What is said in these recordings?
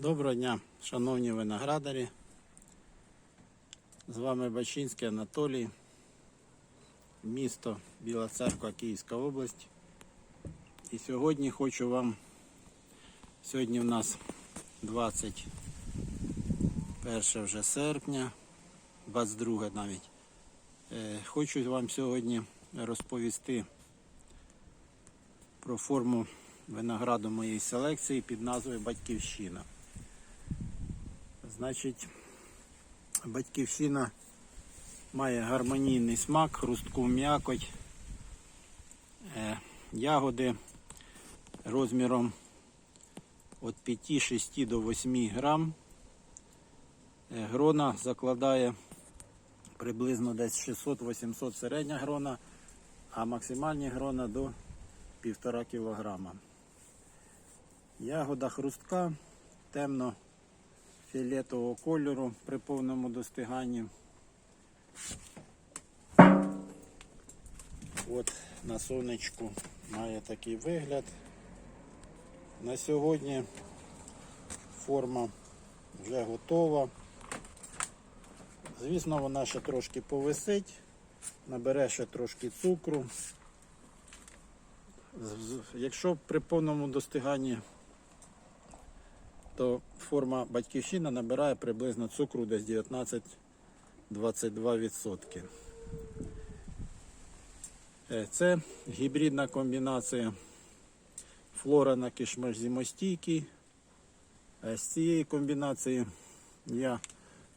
Доброго дня, шановні виноградарі. З вами Бачинський Анатолій, місто Біла Церква, Київська область. І сьогодні хочу вам, сьогодні в нас 21 вже серпня, 22 навіть. Е, Хочу вам сьогодні розповісти про форму винограду моєї селекції під назвою Батьківщина. Значить, батьківщина має гармонійний смак, хрустку м'якоть, е, ягоди розміром від 5-6 до 8 грам. Е, Грона закладає приблизно десь 600-800 середня грона, а максимальні грона до 1,5 кілограма. Ягода хрустка темно фіолетового кольору при повному достиганні. От на сонечку має такий вигляд. На сьогодні форма вже готова. Звісно, вона ще трошки повисить, набере ще трошки цукру. Якщо при повному достиганні то форма батьківщина набирає приблизно цукру десь 19-22%. Е, Це гібридна комбінація флора на кишмиш зимостійкий. Е, З цієї комбінації я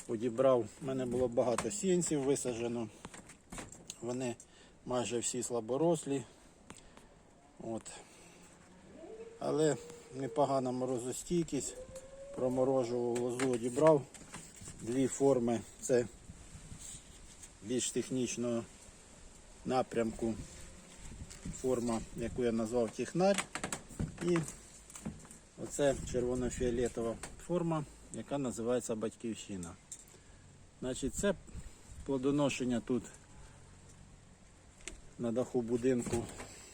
одібрав, в мене було багато сіянців висаджено. Вони майже всі слаборослі. От. Але непогана морозостійкість. Проморожував лозу одібрав. Дві форми. Це більш технічного напрямку форма, яку я назвав технарь. І оце червоно-фіолетова форма, яка називається батьківщина. Значить, це плодоношення тут на даху будинку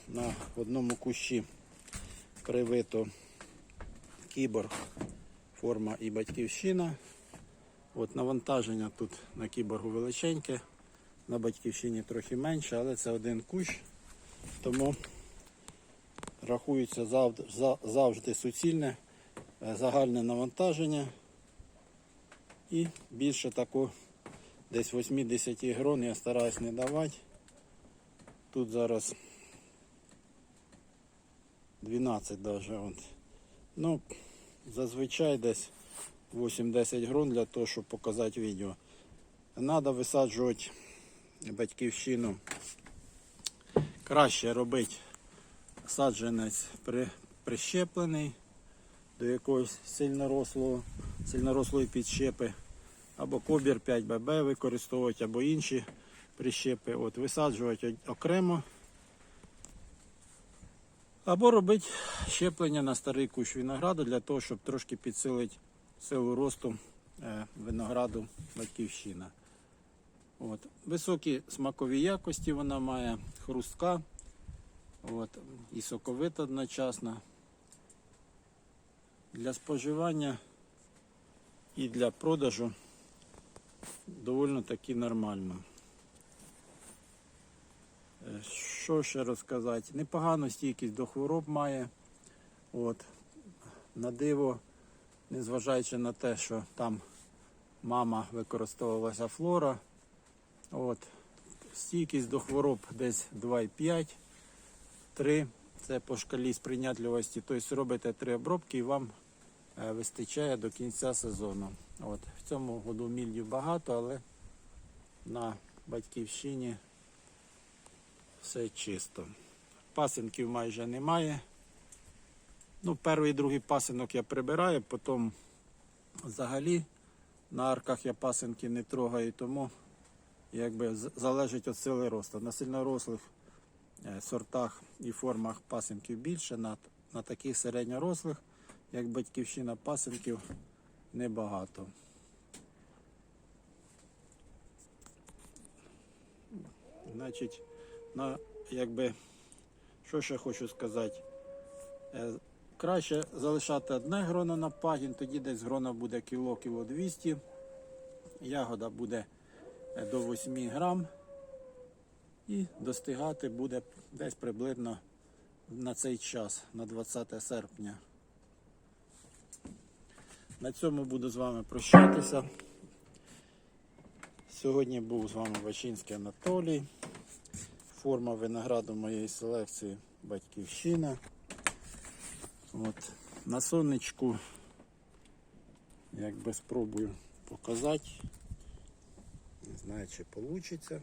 на одному кущі привито кіборг, форма і батьківщина. От навантаження тут на кіборгу величеньке, на батьківщині трохи менше, але це один кущ, тому рахується завжди, суцільне е, загальне навантаження і більше тако десь 80 грон я стараюсь не давати. Тут зараз 12 даже. От. Ну, зазвичай десь 8-10 грон для того, щоб показати відео. Треба висаджувати батьківщину. Краще робити саджанець при, прищеплений до якогось сильнорослого, сильнорослої підщепи. Або кобір 5ББ використовувати, або інші прищепи. От, висаджувати окремо. Або робити щеплення на старий кущ винограду для того, щоб трошки підсилити силу росту е, винограду батьківщина. От. Високі смакові якості вона має, хрустка от, і соковита одночасно. Для споживання і для продажу доволі таки нормально. Що ще розказати? Непогану стійкість до хвороб має. От. На диво, незважаючи на те, що там мама використовувалася флора. От. Стійкість до хвороб десь 2,5, 3. Це по шкалі сприйнятливості. Тобто робите три обробки і вам е, вистачає до кінця сезону. От. В цьому году мільдів багато, але на батьківщині все чисто. Пасинків майже немає. Ну, перший і другий пасинок я прибираю, потім взагалі на арках я пасинки не трогаю, тому якби залежить від сили росту. На сильнорослих е, сортах і формах пасинків більше, на, на таких середньорослих, як батьківщина пасинків, небагато. Значить, на, якби, що ще хочу сказати. Е, Краще залишати одне гроно на пагін, тоді десь грона буде кіло, кіло 200. Ягода буде е, до 8 грам. І достигати буде десь приблизно на цей час, на 20 серпня. На цьому буду з вами прощатися. Сьогодні був з вами Вачинський Анатолій. Форма винограду моєї селекції Батьківщина. От. На сонечку, якби спробую показати. Не знаю, чи вийде.